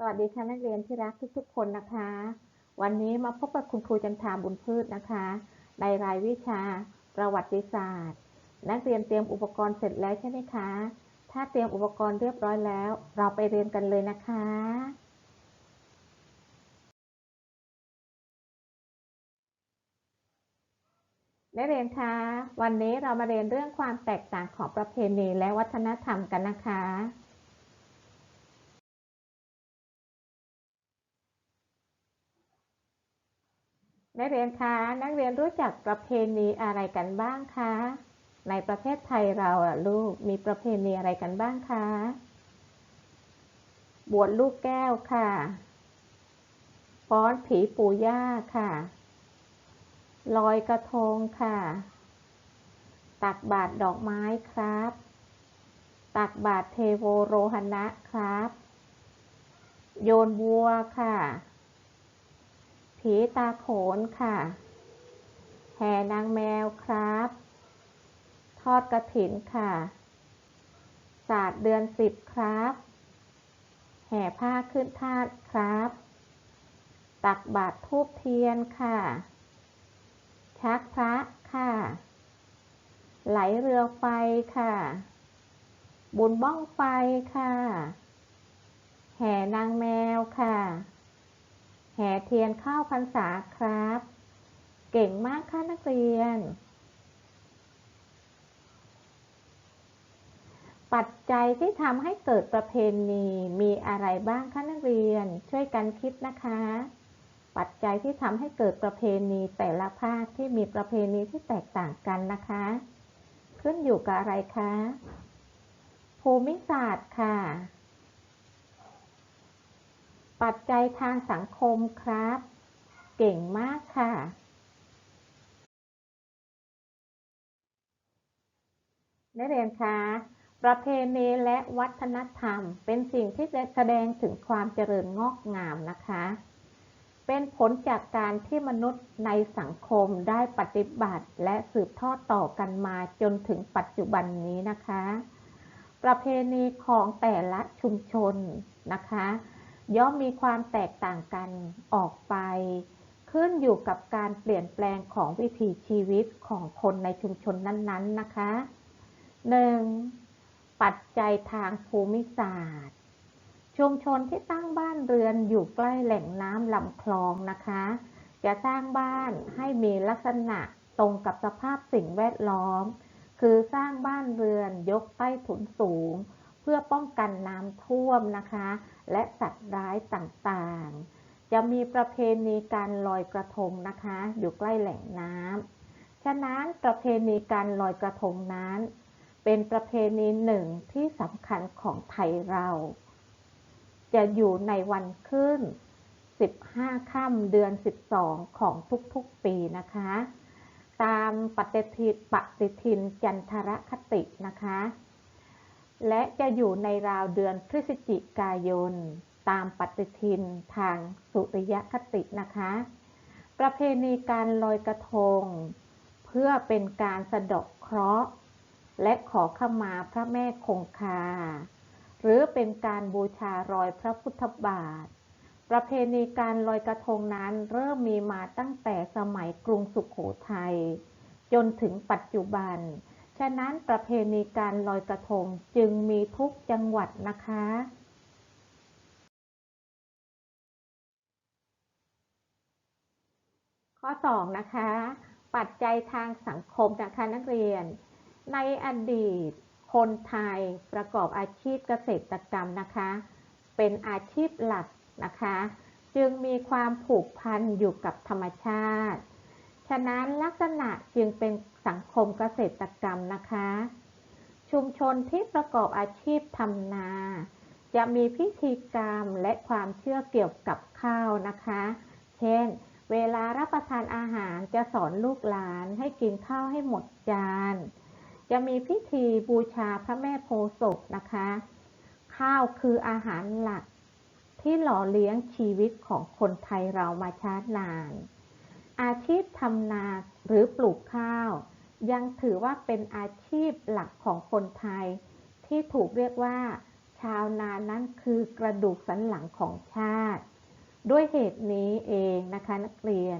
สวัสดีค่ะนักเรียนที่รักทุกๆ คนนะคะ วันนี้มาพบกับคุณครูจันทาบุญพืชนะคะ ในรายวิชา ประวัติศาสตร์ นักเรียนเตรียมอุปกรณ์เสร็จแล้วใช่ไหมคะ ถ้าเตรียมอุปกรณ์เรียบร้อยแล้ว เราไปเรียนกันเลยนะคะนักเรียนคะวันนี้เรามาเรียนเรื่องความแตกต่างของประเพณีและวัฒนธรรมกันนะคะ นักเรียนคะนักเรียนรู้จักประเพณีอะไรกันบ้างคะ ในประเทศไทยเราอะลูกมีประเพณีอะไรกันบ้างคะบวชลูกแก้วค่ะฟ้อนผีปู่ย่าค่ะ ลอยกระทงค่ะ ตักบาตรดอกไม้ครับ ตักบาตรเทโวโรหณะครับ โยนวัวค่ะ ผีตาโขนค่ะ แห่นางแมวครับ ทอดกระถินค่ะศาสตร์เดือนสิบครับ แห่ผ้าขึ้นทาสครับ ตักบาตรทูบเทียนค่ะ ชักพระค่ะ ไหลเรือไฟค่ะ บุญบ้องไฟค่ะ แห่นางแมวค่ะ แห่เทียนเข้าพรรษาครับ เก่งมากค่ะนักเรียน ปัจจัยที่ทำให้เกิดประเพณีมีอะไรบ้างคะนักเรียน ช่วยกันคิดนะคะ ปัจจัยที่ทำให้เกิดประเพณีแต่ละภาคที่มีประเพณีที่แตกต่างกันนะคะ ขึ้นอยู่กับอะไรคะ ภูมิศาสตร์ค่ะ ปัจจัยทางสังคมครับ เก่งมากค่ะ นักเรียนคะประเพณีและวัฒนธรรม เป็นสิ่งที่แสดงถึงความเจริญงอกงามนะคะ เป็นผลจากการที่มนุษย์ในสังคมได้ปฏิบัติและสืบทอดต่อกันมาจนถึงปัจจุบันนี้นะคะ ประเพณีของแต่ละชุมชนนะคะ ย่อมมีความแตกต่างกันออกไป ขึ้นอยู่กับการเปลี่ยนแปลงของวิถีชีวิตของคนในชุมชนนั้นๆนะคะ 1. ปัจจัยทางภูมิศาสตร์ ชุมชนที่ตั้งบ้านเรือนอยู่ใกล้แหล่งน้ำลำคลองนะคะ จะสร้างบ้านให้มีลักษณะตรงกับสภาพสิ่งแวดล้อม คือสร้างบ้านเรือนยกใต้ถุนสูง พื่อป้องกันน้ำท่วมนะคะ และสัตว์ร้ายต่างๆ จะมีประเพณีการลอยกระทงนะคะ อยู่ใกล้แหล่งน้ำฉะนั้นประเพณีการลอยกระทงนั้น เป็นประเพณีหนึ่งที่สำคัญของไทยเรา จะอยู่ในวันขึ้น 15 ค่ำเดือน 12 ของทุกๆปีนะคะตามปฏิทินปฏิทินจันทรคตินะคะ และจะอยู่ในราวเดือนพฤศจิกายน ตามปฏิทินทางสุริยคตินะคะ ประเพณีการลอยกระทง เพื่อเป็นการสะเดาะเคราะห์ และขอขมาพระแม่คงคา หรือเป็นการบูชารอยพระพุทธบาท ประเพณีการลอยกระทงนั้นเริ่มมีมาตั้งแต่สมัยกรุงสุขโขทัยจนถึงปัจจุบัน ฉะนั้นประเพณีการลอยกระทงจึงมีทุกจังหวัดนะคะ ข้อ 2 นะคะ ปัจจัยทางสังคมนะคะนักเรียน ในอดีต คนไทยประกอบอาชีพเกษตรกรรมนะคะ เป็นอาชีพหลักนะคะ จึงมีความผูกพันอยู่กับธรรมชาติ ฉะนั้นลักษณะจึงเป็นสังคมเกษตรกรรมนะคะ ชุมชนที่ประกอบอาชีพทำนา จะมีพิธีกรรมและความเชื่อเกี่ยวกับข้าวนะคะ เช่น เวลารับประทานอาหารจะสอนลูกหลานให้กินข้าวให้หมดจาน จะมีพิธีบูชาพระแม่โพศพนะคะ ข้าวคืออาหารหลักที่หล่อเลี้ยงชีวิตของคนไทยเรามาช้านาน อาชีพทำนาหรือปลูกข้าว ยังถือว่าเป็นอาชีพหลักของคนไทย ที่ถูกเรียกว่า ชาวนานั้นคือกระดูกสันหลังของชาติ ด้วยเหตุนี้เองนะคะนักเรียน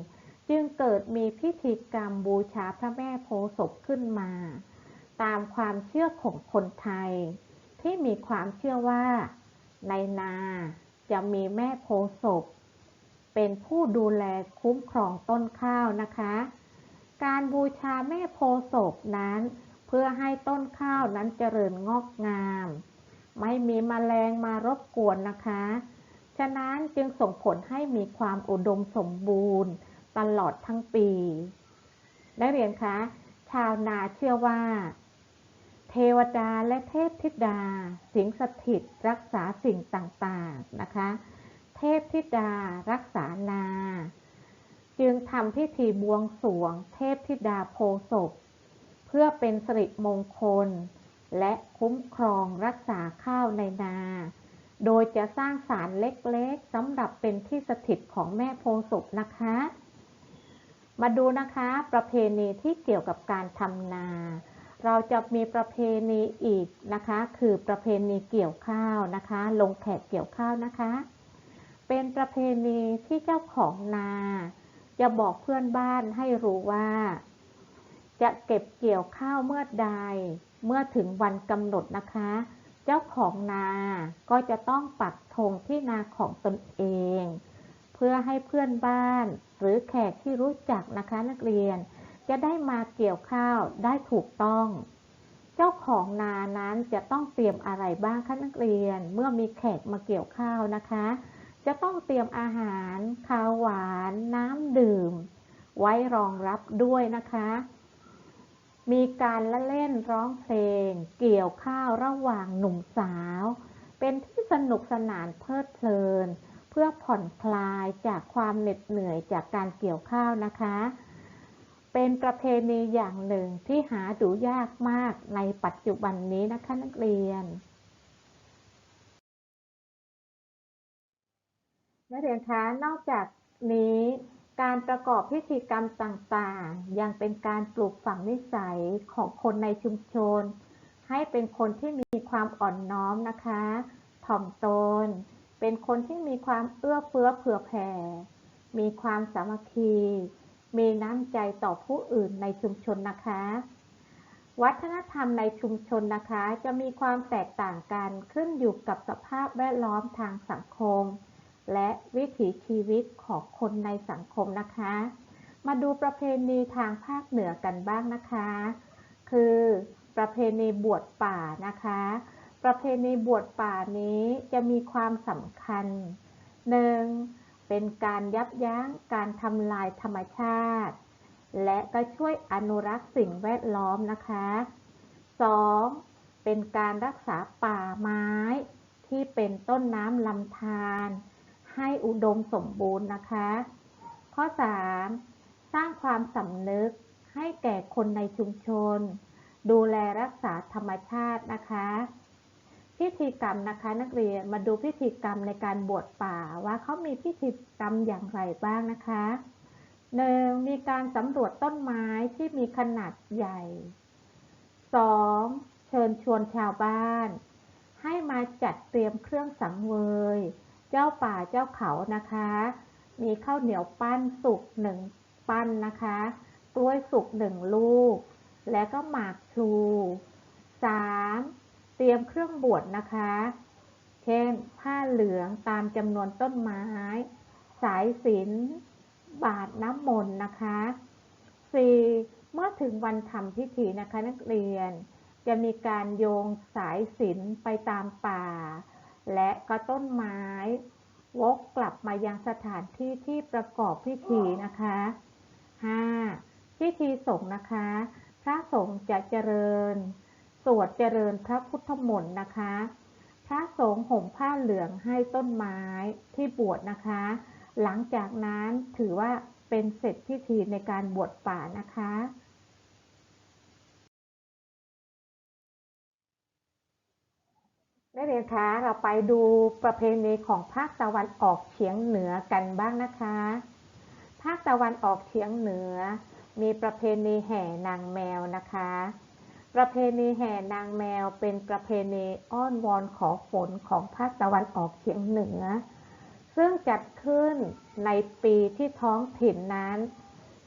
จึงเกิดมีพิธีกรรมบูชาพระแม่โพธิ์ศพขึ้นมา ตามความเชื่อของคนไทย ที่มีความเชื่อว่า ในนาจะมีแม่โพธิ์ศพ เป็นผู้ดูแลคุ้มครองต้นข้าวนะคะ การบูชาแม่โพศพนั้น เพื่อให้ต้นข้าวนั้นเจริญงอกงาม ไม่มีแมลงมารบกวนนะคะ ฉะนั้นจึงส่งผลให้มีความอุดมสมบูรณ์ ตลอดทั้งปีนักเรียนคะ ชาวนาเชื่อว่า เทวดาและเทพธิดา สิงสถิตรักษาสิ่งต่างๆนะคะ เทพธิดารักษานา จึงทำพิธีบวงสรวงเทพธิดาโพศพ เพื่อเป็นสิริมงคล และคุ้มครองรักษาข้าวในนา โดยจะสร้างศาลเล็กๆสำหรับเป็นที่สถิตของแม่โพศพนะคะ มาดูนะคะประเพณีที่เกี่ยวกับการทำนาเราจะมีประเพณีอีกนะคะ คือประเพณีเกี่ยวข้าวนะคะ ลงแขกเกี่ยวข้าวนะคะ เป็นประเพณีที่เจ้าของนา จะบอกเพื่อนบ้านให้รู้ว่า จะเก็บเกี่ยวข้าวเมื่อใด เมื่อถึงวันกำหนดนะคะ เจ้าของนาก็จะต้องปักธงที่นาของตนเอง เพื่อให้เพื่อนบ้านหรือแขกที่รู้จักนะคะนักเรียน จะได้มาเกี่ยวข้าวได้ถูกต้องเจ้าของนานั้นจะต้องเตรียมอะไรบ้างคะนักเรียน เมื่อมีแขกมาเกี่ยวข้าวนะคะ จะต้องเตรียมอาหาร ข้าวหวาน น้ำดื่ม ไว้รองรับด้วยนะคะ มีการละเล่นร้องเพลง เกี่ยวข้าวระหว่างหนุ่มสาว เป็นที่สนุกสนานเพลิดเพลิน เพื่อผ่อนคลายจากความเหน็ดเหนื่อยจากการเกี่ยวข้าวนะคะ เป็นประเพณีอย่างหนึ่งที่หาดูยากมากในปัจจุบันนี้นะคะนักเรียน นักเรียนคะ นอกจากนี้การประกอบพิธีกรรมต่างๆ ยังเป็นการปลูกฝังนิสัยของคนในชุมชน ให้เป็นคนที่มีความอ่อนน้อมนะคะ ถ่อมตน เป็นคนที่มีความเอื้อเฟื้อเผื่อแผ่ มีความสามัคคี มีน้ำใจต่อผู้อื่นในชุมชนนะคะ วัฒนธรรมในชุมชนนะคะ จะมีความแตกต่างกันขึ้นอยู่กับสภาพแวดล้อมทางสังคม และวิถีชีวิตของคนในสังคมนะคะ มาดูประเพณีทางภาคเหนือกันบ้างนะคะ คือประเพณีบวชป่านะคะ ประเพณีบวชป่านี้จะมีความสำคัญหนึ่งเป็นการยับยั้งการทำลายธรรมชาติ และก็ช่วยอนุรักษ์สิ่งแวดล้อมนะคะ 2. เป็นการรักษาป่าไม้ที่เป็นต้นน้ำลำธาร ให้อุดมสมบูรณ์นะคะ ข้อ 3. สร้างความสำนึกให้แก่คนในชุมชน ดูแลรักษาธรรมชาตินะคะ พิธีกรรมนะคะนักเรียนมาดูพิธีกรรมในการบวชป่าว่าเขามีพิธีกรรมอย่างไรบ้างนะคะหนึ่งมีการสำรวจต้นไม้ที่มีขนาดใหญ่ 2. เชิญชวนชาวบ้าน ให้มาจัดเตรียมเครื่องสังเวย เจ้าป่าเจ้าเขานะคะ มีข้าวเหนียวปั้นสุกหนึ่งปั้นนะคะ กล้วยสุกหนึ่งลูก และก็หมากพลู 3. เตรียมเครื่องบวชนะคะ เช่น ผ้าเหลืองตามจำนวนต้นไม้ สายสิญจนบาทน้ำมนต์นะคะ 4. เมื่อถึงวันทำพิธีนะคะนักเรียน จะมีการโยงสายสิญจนไปตามป่า และก็ต้นไม้ วกกลับมายังสถานที่ที่ประกอบพิธีนะคะ 5. พิธีสงฆ์นะคะ พระสงฆ์จะเจริญ สวดเจริญพระพุทธมนต์นะคะ พระสงฆ์ห่มผ้าเหลืองให้ต้นไม้ที่บวชนะคะ หลังจากนั้นถือว่าเป็นเสร็จพิธีในการบวชป่านะคะ นักเรียนคะเราไปดูประเพณีของภาคตะวันออกเฉียงเหนือกันบ้างนะคะ ภาคตะวันออกเฉียงเหนือ มีประเพณีแห่นางแมวนะคะ ประเพณีแห่นางแมวเป็นประเพณีอ้อนวอนขอฝนของภาคตะวันออกเฉียงเหนือ ซึ่งจัดขึ้นในปีที่ท้องถิ่นนั้น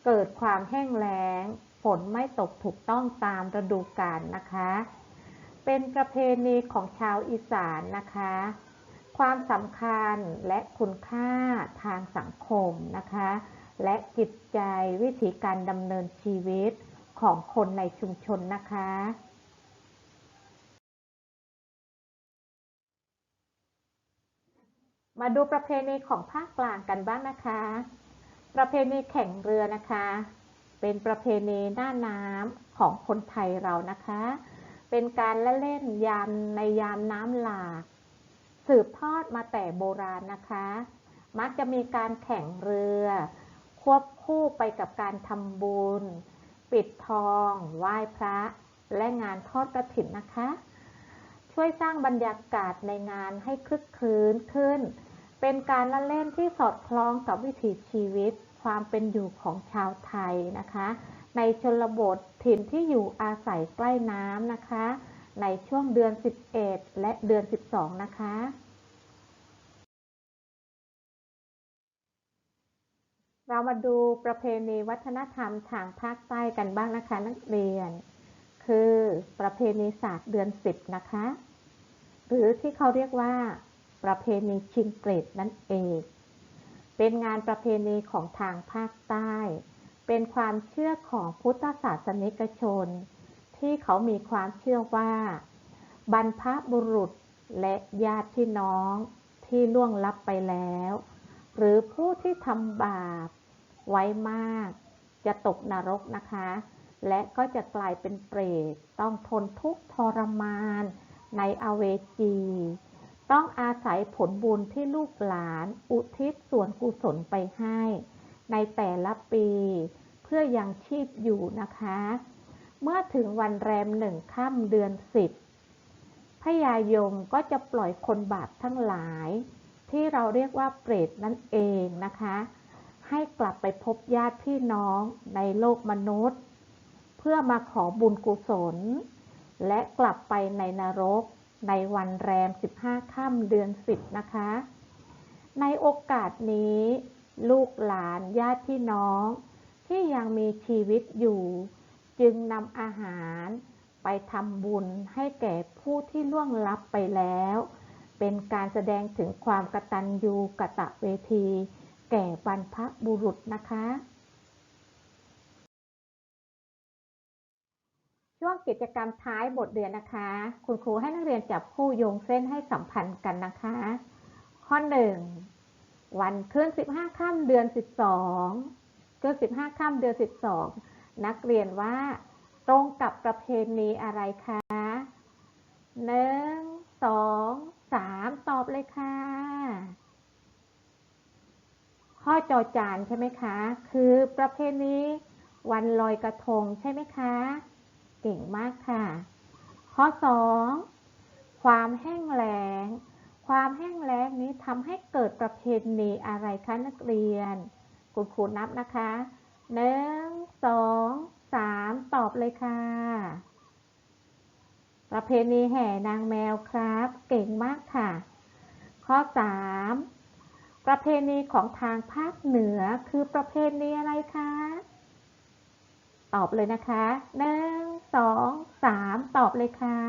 เกิดความแห้งแล้ง ฝนไม่ตกถูกต้องตามฤดูกาลนะคะ เป็นประเพณีของชาวอีสานนะคะ ความสำคัญและคุณค่าทางสังคมนะคะ และจิตใจวิธีการดำเนินชีวิตของคนในชุมชนนะคะ มาดูประเพณีของภาคกลางกันบ้างนะคะ ประเพณีแข่งเรือนะคะ เป็นประเพณีหน้าน้ำของคนไทยเรานะคะ เป็นการละเล่นยามในยามน้ำหลากสืบทอดมาแต่โบราณนะคะ มักจะมีการแข่งเรือ ควบคู่ไปกับการทำบุญ ปิดทอง ไหว้พระ และงานทอดกระถิ่นนะคะ ช่วยสร้างบรรยากาศในงานให้คลึกคลื้นขึ้น เป็นการละเล่นที่สอดคล้องกับวิถีชีวิต ความเป็นอยู่ของชาวไทยนะคะ ในชนบทถิ่นที่อยู่อาศัยใกล้น้ำนะคะ ในช่วงเดือน 11 และเดือน 12 นะคะ เรามาดูประเพณีวัฒนธรรมทางภาคใต้กันบ้างนะคะนักเรียน คือประเพณีศาสตร์เดือน 10 นะคะ หรือที่เขาเรียกว่า ประเพณีชิงเปรตนั่นเอง เป็นงานประเพณีของทางภาคใต้ เป็นความเชื่อของพุทธศาสนิกชน ที่เขามีความเชื่อว่า บรรพบุรุษและญาติพี่น้องที่ล่วงลับไปแล้ว หรือผู้ที่ทำบาปไว้มาก จะตกนรกนะคะ และก็จะกลายเป็นเปรตต้องทนทุกข์ทรมานในอเวจี ต้องอาศัยผลบุญที่ลูกหลานอุทิศส่วนกุศลไปให้ ในแต่ละปี เพื่อยังชีพอยู่นะคะ เมื่อถึงวันแรมหนึ่งค่ำเดือนสิบพญายมก็จะปล่อยคนบาปทั้งหลาย ที่เราเรียกว่าเปรตนั่นเองนะคะ ให้กลับไปพบญาติพี่น้องในโลกมนุษย์ เพื่อมาขอบุญกุศล และกลับไปในนรกในวันแรม 15 ค่ำเดือน 10 นะคะ ในโอกาสนี้ ลูกหลานญาติพี่น้อง ที่ยังมีชีวิตอยู่ จึงนำอาหารไปทำบุญให้แก่ผู้ที่ล่วงลับไปแล้ว เป็นการแสดงถึงความกตัญญูกะตะเวที แก่บรรพบุรุษนะคะ ช่วงกิจกรรมท้ายบทเรียนนะคะ คุณครูให้นักเรียนจับคู่โยงเส้นให้สัมพันธ์กันนะคะ ข้อ1 วันขึ้น15ค่ำเดือน12ขึ้น15ค่ำเดือน12นักเรียนว่า ตรงกับประเพณีอะไรคะหนึ่งสองสามตอบเลยค่ะ ข้อจอจานใช่ไหมคะ คือประเพณีวันลอยกระทงใช่ไหมคะ เก่งมากค่ะ ข้อ2ความแห้งแล้ง ความแห้งแล้งนี้ทำให้เกิดประเพณีอะไรคะนักเรียน คุณครูนับนะคะหนึ่งสองสามตอบเลยค่ะ ประเพณีแห่นางแมวครับ เก่งมากค่ะ ข้อ3ประเพณีของทางภาคเหนือคือประเพณีอะไรคะ ตอบเลยนะคะหนึ่งสองสามตอบเลยค่ะ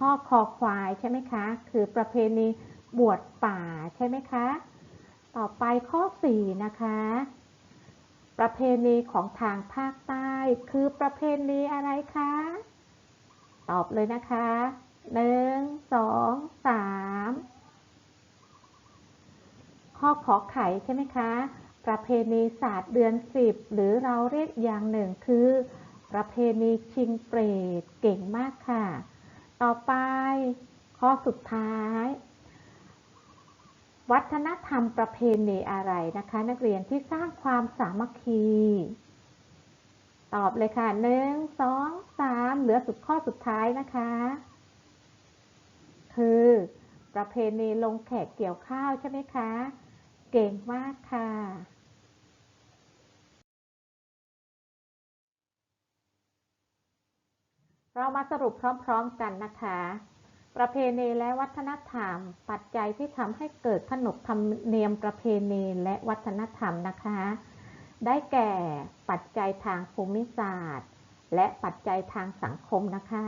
ข้อคอควายใช่ไหมคะ คือประเพณีบวชป่าใช่ไหมคะ ต่อไปข้อสี่นะคะ ประเพณีของทางภาคใต้ คือประเพณีอะไรคะ ตอบเลยนะคะหนึ่งสองสามข้อขอไข่ใช่ไหมคะ ประเพณีศาสตร์เดือนสิบหรือเราเรียกอย่างหนึ่งคือ ประเพณีชิงเปรตเก่งมากค่ะ ต่อไป ข้อสุดท้าย วัฒนธรรมประเพณีอะไรนะคะ นักเรียนที่สร้างความสามัคคี ตอบเลยค่ะหนึ่งสองสามเหลือสุดข้อสุดท้ายนะคะ คือ ประเพณีลงแขกเกี่ยวข้าวใช่ไหมคะ เก่งมากค่ะ เรามาสรุปพร้อมๆกันนะคะ ประเพณีและวัฒนธรรม ปัจจัยที่ทำให้เกิดขนบธรรมเนียมประเพณีและวัฒนธรรมนะคะ ได้แก่ปัจจัยทางภูมิศาสตร์ และปัจจัยทางสังคมนะคะ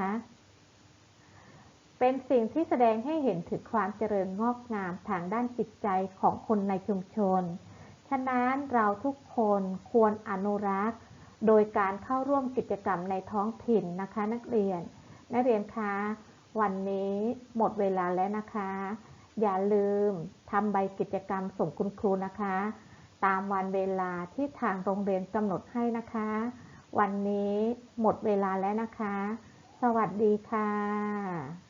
เป็นสิ่งที่แสดงให้เห็นถึงความเจริญงอกงามทางด้านจิตใจของคนในชุมชน ฉะนั้นเราทุกคนควรอนุรักษ์ โดยการเข้าร่วมกิจกรรมในท้องถิ่นนะคะ นักเรียน นักเรียนคะวันนี้หมดเวลาแล้วนะคะ อย่าลืมทำใบกิจกรรมส่งคุณครูนะคะ ตามวันเวลาที่ทางโรงเรียนกำหนดให้นะคะ วันนี้หมดเวลาแล้วนะคะ สวัสดีค่ะ